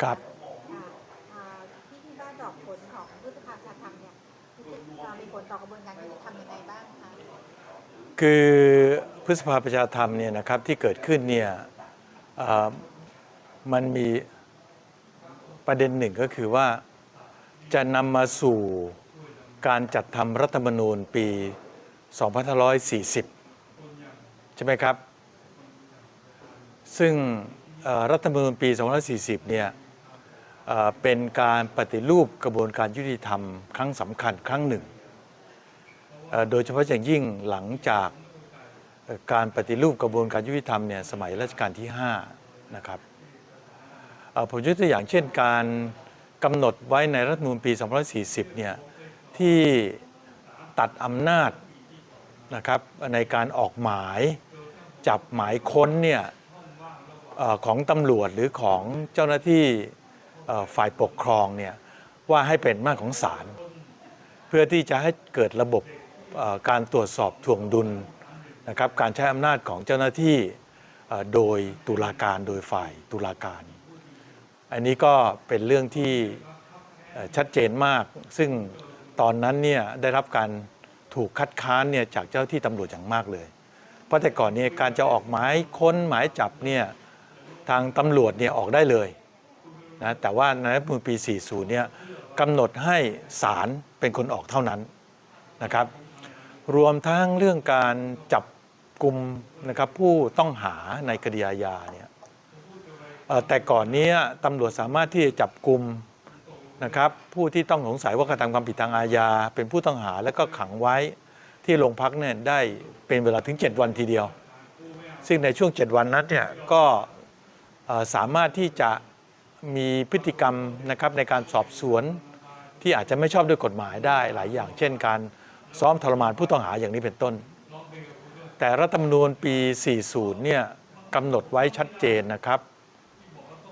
นี้นะะครับค่ะอ่าที่ที่บ้านดอกผลของพฤษภาชาธรรมเนี่ยจะมีผลต่อกระบวนการยุติธรรมยังไงบ้างคะคือพฤษภาประชาธรรมเนี่ยนะครับที่เกิดขึ้นเนี่ยเอ่อมันมีประเด็นหนึ่งก็คือว่าจะนำมาสู่การจัดทำรัฐธรรมนูญปี 2540 ใช่ไหมครับ ซึ่งเอ่อรัฐธรรมนูญปี 2540 เนี่ย เป็นการปฏิรูปกระบวนการยุติธรรมครั้งสำคัญครั้งหนึ่ง โดยเฉพาะอย่างยิ่งหลังจากการปฏิรูปกระบวนการยุติธรรมเนี่ยสมัยรัชกาลที่5นะครับผมยกตัวอย่างเช่นการกำหนดไว้ในรัฐมนูญปี 2540 เนี่ยที่ตัดอำนาจนะครับในการออกหมายจับหมายค้นเนี่ยอของตำรวจหรือของเจ้าหน้าที่ ฝ่ายปกครองเนี่ยว่าให้เป็นอำนาจของศาลเพื่อที่จะให้เกิดระบบการตรวจสอบถ่วงดุลนะครับการใช้อำนาจของเจ้าหน้าที่โดยตุลาการโดยฝ่ายตุลาการ อันนี้ก็เป็นเรื่องที่ชัดเจนมาก ซึ่งตอนนั้นเนี่ยได้รับการถูกคัดค้านเนี่ยจากเจ้าที่ตำรวจอย่างมากเลย เพราะแต่ก่อนเนี่ยการจะออกหมายค้นหมายจับเนี่ยทางตำรวจเนี่ยออกได้เลย นะแต่ว่าในรัฐธรรมนูญปี 40 เนี่ยกำหนดให้ศาลเป็นคนออกเท่านั้นนะครับ รวมทั้งเรื่องการจับกลุ่มนะครับผู้ต้องหาในคดีอาญาเนี่ยแต่ก่อนเนี้ตำรวจสามารถที่จะจับกลุ่มนะครับผู้ที่ต้องสงสัยว่ากระทำความผิดทางอาญาเป็นผู้ต้องหาแล้วก็ขังไว้ที่โรงพักเนี่ยได้เป็นเวลาถึง 7 วันทีเดียว ซึ่งในช่วง 7 วันนั้นเนี่ยก็สามารถที่จะ มีพฤติกรรมนะครับในการสอบสวน ที่อาจจะไม่ชอบด้วยกฎหมายได้หลายอย่าง เช่น การซ้อมทรมานผู้ต้องหาอย่างนี้เป็นต้น แต่รัฐธรรมนูญปี 40 เนี่ยกำหนดไว้ชัดเจนนะครับ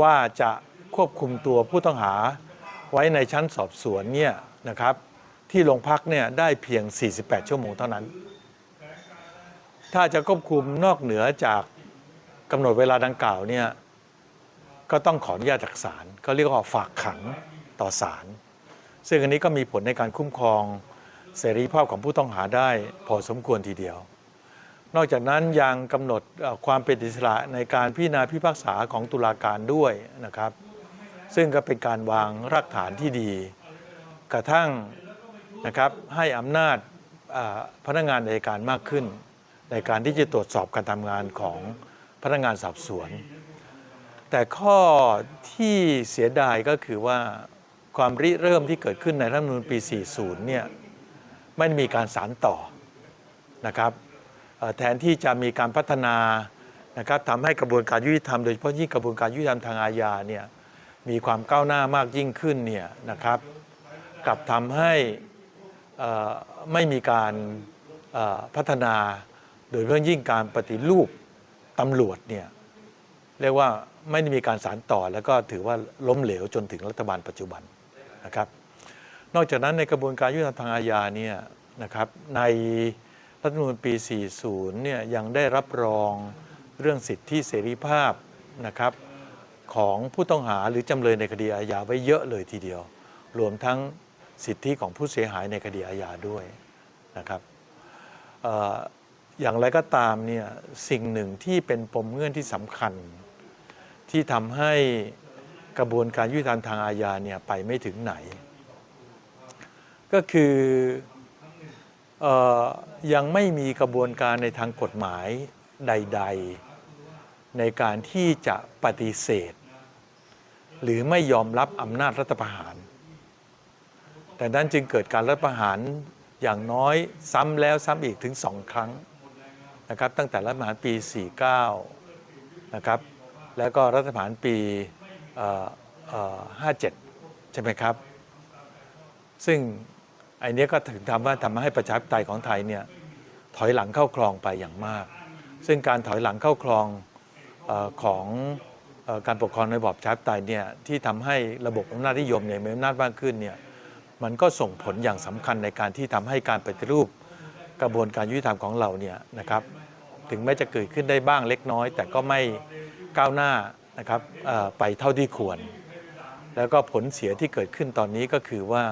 ว่าจะควบคุมตัวผู้ต้องหาไว้ในชั้นสอบสวนเนี่ยนะครับที่โรงพักเนี่ยได้เพียง 48 ชั่วโมงเท่านั้น ถ้าจะควบคุมนอกเหนือจากกำหนดเวลาดังกล่าวเนี่ย ก็ต้องขออนุญาตจากศาลเขาเรียกว่าฝากขังต่อศาลซึ่งอันนี้ก็มีผลในการคุ้มครองเสรีภาพของผู้ต้องหาได้พอสมควรทีเดียว นอกจากนั้นยังกำหนดความเป็นอิสระในการพิจารณาพิพากษาของตุลาการด้วยนะครับ ซึ่งก็เป็นการวางรากฐานที่ดี กระทั่งนะครับให้อำนาจพนักงานในการมากขึ้น ในการที่จะตรวจสอบการทำงานของพนักงานสอบสวน แต่ข้อที่เสียดายก็คือว่าความริเริ่มที่เกิดขึ้นในรัฐธรรมนูญปี 40 เนี่ยไม่มีการสารต่อนะครับแทนที่จะมีการพัฒนานะครับทำให้กระบวนการยุติธรรมโดยเฉพาะยิ่งกระบวนการยุติธรรมทางอาญาเนี่ยมีความก้าวหน้ามากยิ่งขึ้นเนี่ยนะครับกลับทำให้ไม่มีการพัฒนาโดยเฉพาะยิ่งการปฏิรูปตำรวจเนี่ยเรียกว่า ไม่ได้มีการสารต่อ แล้วก็ถือว่าล้มเหลวจนถึงรัฐบาลปัจจุบันนะครับ นอกจากนั้นในกระบวนการยุติธรรมทางอาญาเนี่ยนะครับในรัฐธรรมนูญปี 40 เนี่ยยังได้รับรองเรื่องสิทธิเสรีภาพนะครับของผู้ต้องหาหรือจำเลยในคดีอาญาไว้เยอะเลยทีเดียว รวมทั้งสิทธิของผู้เสียหายในคดีอาญาด้วยนะครับอย่างไรก็ตามเนี่ยสิ่งหนึ่งที่เป็นปมเงื่อนที่สำคัญ ที่ทำให้กระบวนการยุติธรรมทางอาญาเนี่ยไปไม่ถึงไหน ก็คือออยังไม่มีกระบวนการในทางกฎหมายใด ๆ ในการที่จะปฏิเสธ หรือไม่ยอมรับอำนาจรัฐประหาร แต่นั้นจึงเกิดการรัฐประหารอย่างน้อยซ้ำแล้วซ้ำอีกถึงสองครั้งนะครับตั้งแต่รัฐประหารปี 49 นะครับ แล้วก็รัฐประหารปีเอ่อเอ่อ57 ใช่ไหมครับ ซึ่งไอ้เนี้ยก็ถึงทำว่าทำให้ประชาธิปไตยของไทยเนี่ยถอยหลังเข้าครองไปอย่างมาก ซึ่งการถอยหลังเข้าครองอของอการปกครองในระบอบประชาธิปไตยเนี่ยที่ทำให้ระบบอำนาจนิยมเนี่ยมีอำนาจมากขึ้นเนี่ยมันก็ส่งผลอย่างสำคัญในการที่ทำให้การปฏิรูปกระบวนการยุติธรรมของเราเนี่ยนะครับถึงแม้จะเกิดขึ้นได้บ้างเล็กน้อย แต่ก็ไม่ ก้าวหน้านะครับไปเท่าที่ควร แล้วก็ผลเสียที่เกิดขึ้นตอนนี้ก็คือว่า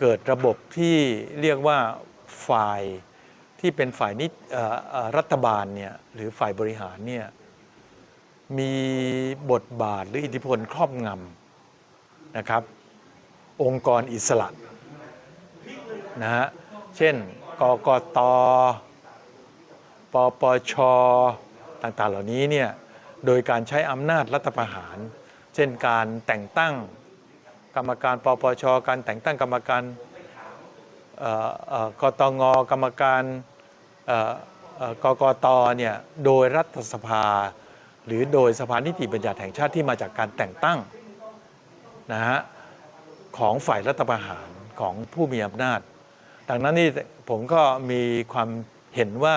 เกิดระบบที่เรียกว่าฝ่ายที่เป็นฝ่ายนิรัฐบาลเนี่ยหรือฝ่ายบริหารเนี่ยมีบทบาทหรืออิทธิพลครอบงำนะครับ องค์กรอิสระนะฮะเช่นกกตปปชต่างๆ เหล่านี้เนี่ย โดยการใช้อำนาจรัฐประหาร เช่นการแต่งตั้งกรรมการปปช การแต่งตั้งกรรมการกตงกรรมการกกตเนี่ยโดยรัฐสภา หรือโดยสภานิติบัญญัติแห่งชาติที่มาจากการแต่งตั้งนะฮะของฝ่ายรัฐประหารของผู้มีอำนาจ ดังนั้นนี่ผมก็มีความเห็นว่า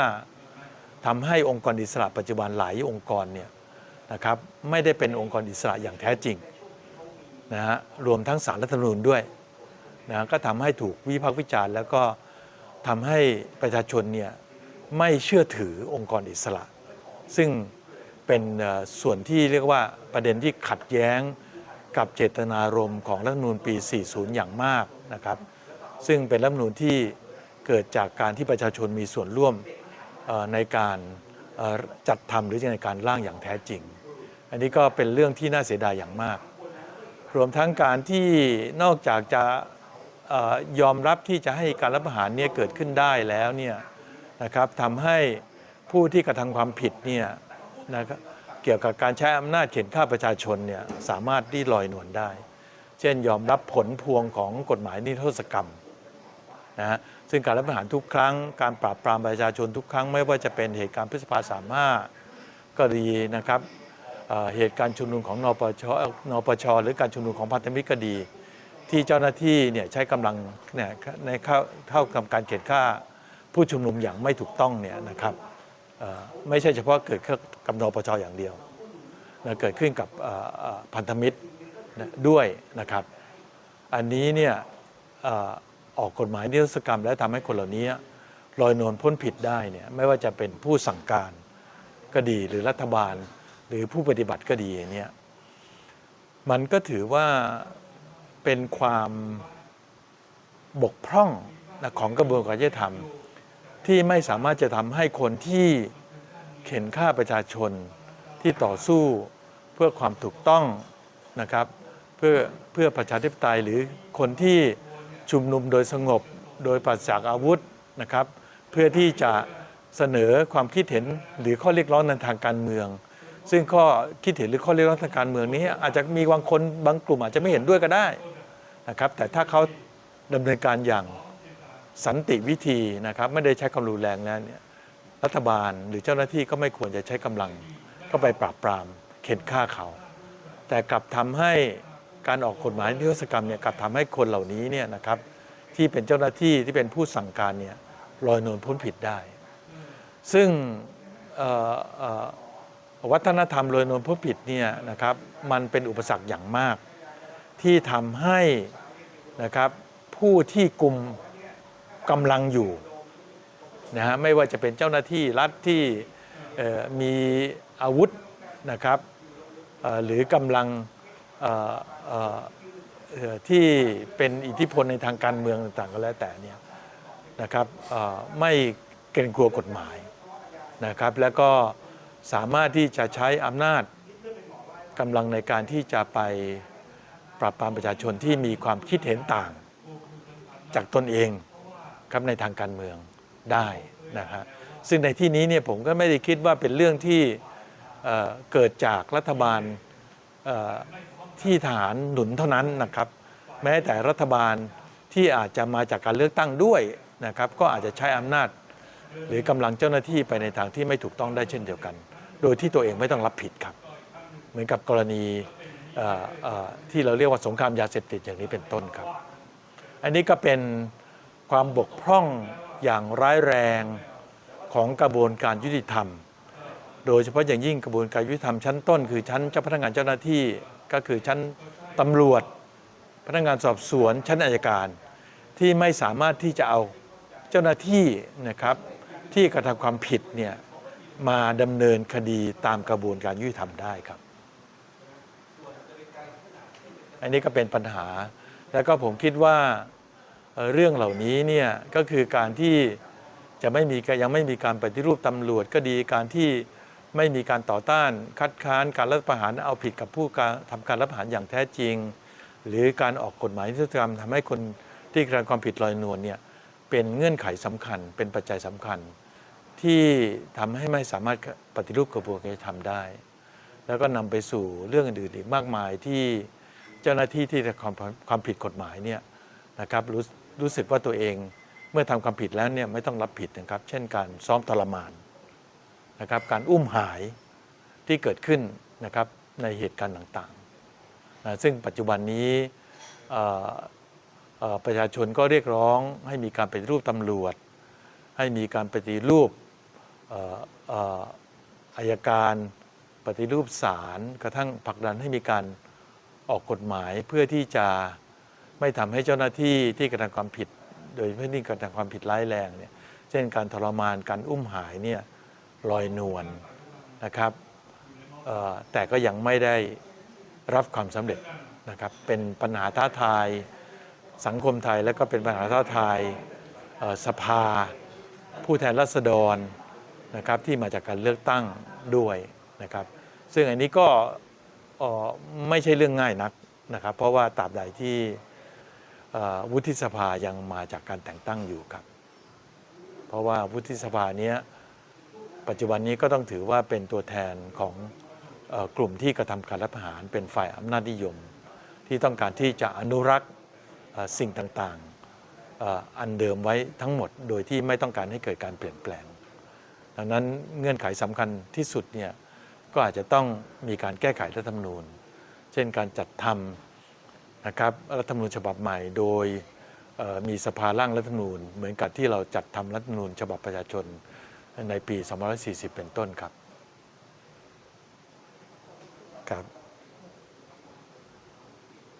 ทำให้องค์กรอิสระปัจจุบันหลายองค์กรเนี่ย นะครับไม่ได้เป็นองค์กรอิสระอย่างแท้จริงนะฮะรวมทั้งสารรัฐธรรมนูญด้วยนะก็ทำให้ถูกวิพากษ์วิจารณ์ แล้วก็ทำให้ประชาชนเนี่ยไม่เชื่อถือองค์กรอิสระ ซึ่งเป็นส่วนที่เรียกว่าประเด็นที่ขัดแย้งกับเจตนารมณ์ของรัฐธรรมนูญปี 40 อย่างมากนะครับ ซึ่งเป็นรัฐธรรมนูญที่เกิดจากการที่ประชาชนมีส่วนร่วมในการจัดทำหรือในการร่างอย่างแท้จริง อันนี้ก็เป็นเรื่องที่น่าเสียดายอย่างมาก รวมทั้งการที่นอกจากจะออยอมรับที่จะให้การรับประหารเนี่ยเกิดขึ้นได้แล้วเนี่ยนะครับทำให้ผู้ที่กระทำความผิดเนี่ยนะครับเกี่ยวกับการใช้อำนาจเข็นฆ่าประชาชนเนี่ยสามารถที่ลอยนวลได้ เช่นยอมรับผลพวงของกฎหมายนิรโทษกรรมนะฮะซึ่งการรัฐประหารทุกครั้ง การปราบปรามประชาชนทุกครั้ง ไม่ว่าจะเป็นเหตุการณ์พฤษภาสามห้าก็ดีนะครับ เหตุการณ์ชุมนุมของนปชนปชหรือการชุมนุมของพันธมิตรก็ดี ที่เจ้าหน้าที่เนี่ยใช้กำลังเนี่ยในเข้าเท่ากับการเขียนฆ่าผู้ชุมนุมอย่างไม่ถูกต้องเนี่ยนะครับไม่ใช่เฉพาะเกิดขึ้นกับนปชอย่างเดียวนะเกิดขึ้นกับพันธมิตรด้วยนะครับ อันนี้เนี่ยออกกฎหมายนิรโทษกรรม และทำให้คนเหล่านี้ลอยนวลพ้นผิดได้เนี่ยไม่ว่าจะเป็นผู้สั่งการก็ดีหรือรัฐบาล หรือผู้ปฏิบัติก็ดีเนี่ยมันก็ถือว่าเป็นความบกพร่องของกระบวนการยุติธรรม ที่ไม่สามารถจะทำให้คนที่เข็นฆ่าประชาชนที่ต่อสู้เพื่อความถูกต้องนะครับเพื่อเพื่อประชาธิปไตยหรือคนที่ชุมนุมโดยสงบโดยปราศจากอาวุธนะครับ เพื่อที่จะเสนอความคิดเห็นหรือข้อเรียกร้องในทางการเมือง ซึ่งข้อคิดเห็นหรือข้อเรียกร้องทางการเมืองนี้ อาจจะมีบางคนบางกลุ่มอาจจะไม่เห็นด้วยก็ได้นะครับ แต่ถ้าเขาดำเนินการอย่างสันติวิธีนะครับ ไม่ได้ใช้ความรุนแรงแล้วเนี่ยรัฐบาลหรือเจ้าหน้าที่ก็ไม่ควรจะใช้กำลังเข้าไปปราบปรามเข็นฆ่าเขา แต่กลับทำให้การออกกฎหมายนิรโทษกรรมเนี่ยกลับทำให้คนเหล่านี้เนี่ยนะครับ ที่เป็นเจ้าหน้าที่ที่เป็นผู้สั่งการเนี่ยลอยนวลพ้นผิดได้ ซึ่ง วัฒนธรรมลอยนวลพ้นผิดเนี่ยนะครับมันเป็นอุปสรรคอย่างมาก ที่ทำให้นะครับผู้ที่กลุ่มกำลังอยู่นะฮะไม่ว่าจะเป็นเจ้าหน้าที่รัฐที่มีอาวุธนะครับหรือกำลังที่เป็นอิทธิพลในทางการเมืองต่างๆก็แล้วแต่เนี่ยนะครับไม่เกรงกลัวกฎหมายนะครับแล้วก็ สามารถที่จะใช้อำนาจกำลังในการที่จะไปปราบปรามประชาชนที่มีความคิดเห็นต่าง จากตนเองครับในทางการเมืองได้นะฮะซึ่งในที่นี้เนี่ยผมก็ไม่ได้คิดว่าเป็นเรื่องที่เเกิดจากรัฐบาลที่ทหารหนุนเท่านั้นนะครับ แม้แต่รัฐบาลที่อาจจะมาจากการเลือกตั้งด้วยนะครับ ก็อาจจะใช้อำนาจ หรือกำลังเจ้าหน้าที่ไปในทางที่ไม่ถูกต้องได้เช่นเดียวกัน โดยที่ตัวเองไม่ต้องรับผิดครับ เหมือนกับกรณีที่เราเรียกว่าสงครามยาเสพติดอย่างนี้เป็นต้นครับ อันนี้ก็เป็นความบกพร่องอย่างร้ายแรงของกระบวนการยุติธรรม โดยเฉพาะอย่างยิ่งกระบวนการยุติธรรมชั้นต้น คือชั้นเจ้าพนักงานเจ้าหน้าที่ก็คือชั้นตำรวจ พนักงานสอบสวนชั้นอายการ ที่ไม่สามารถที่จะเอาเจ้าหน้าที่นะครับที่กระทำความผิดเนี่ย มาดำเนินคดีตามกระบวนการยุติธรรมได้ครับ อันนี้ก็เป็นปัญหา แล้วก็ผมคิดว่าเรื่องเหล่านี้เนี่ยก็คือการที่จะไม่มียังไม่มีการปฏิรูปตำรวจก็ดีการที่ไม่มีการต่อต้านคัดค้านการรัฐประหารเอาผิดกับผู้การทำการรัฐประหารอย่างแท้จริง หรือการออกกฎหมายที่ทำทำให้คนที่กระทำความผิดลอยนวลเนี่ยเป็นเงื่อนไขสำคัญเป็นปัจจัยสำคัญ ที่ทำให้ไม่สามารถปฏิรูปกระบวนการยุติธรรมได้ แล้วก็นำไปสู่เรื่องอื่นๆอีกมากมายที่เจ้าหน้าที่ที่ทำความความผิดกฎหมายเนี่ยนะครับรู้รู้สึกว่าตัวเองเมื่อทำความผิดแล้วเนี่ยไม่ต้องรับผิดนะครับ เช่นการซ้อมทรมานนะครับ การอุ้มหายที่เกิดขึ้นนะครับในเหตุการณ์ต่างๆนะซึ่งปัจจุบันนี้ประชาชนก็เรียกร้องให้มีการปฏิรูปตำรวจ ให้มีการปฏิรูป อายการปฏิรูปศาลกระทั่งผลักดันให้มีการออกกฎหมายเพื่อที่จะไม่ทำให้เจ้าหน้าที่ที่กระทำความผิด โดยเฉพาะที่กระทำความผิดร้ายแรงเนี่ยเช่นการทรมานการอุ้มหายเนี่ยลอยนวลนะครับแต่ก็ยังไม่ได้รับความสำเร็จนะครับเป็นปัญหาท้าทายสังคมไทยและก็เป็นปัญหาท้าทายสภา ผู้แทนราษฎร นะครับที่มาจากการเลือกตั้งด้วยนะครับซึ่งอันนี้ก็ไม่ใช่เรื่องง่ายนักนะครับ เพราะว่าตราบใดที่วุฒิสภายังมาจากการแต่งตั้งอยู่ครับ เพราะว่าวุฒิสภาเนี้ยปัจจุบันนี้ก็ต้องถือว่าเป็นตัวแทนของกลุ่มที่กระทำการรัฐประหารเป็นฝ่ายอำนาจนิยม ที่ต้องการที่จะอนุรักษ์สิ่งต่างๆ อันเดิมไว้ทั้งหมด โดยที่ไม่ต้องการให้เกิดการเปลี่ยนแปลง ดังนั้นเงื่อนไขสำคัญที่สุดเนี่ยก็อาจจะต้องมีการแก้ไขรัฐธรรมนูญ เช่นการจัดทำนะครับรัฐธรรมนูญฉบับใหม่ โดยมีสภาร่างรัฐธรรมนูญ เหมือนกับที่เราจัดทำรัฐธรรมนูญฉบับประชาชนในปี 2540 เป็นต้นครับครับ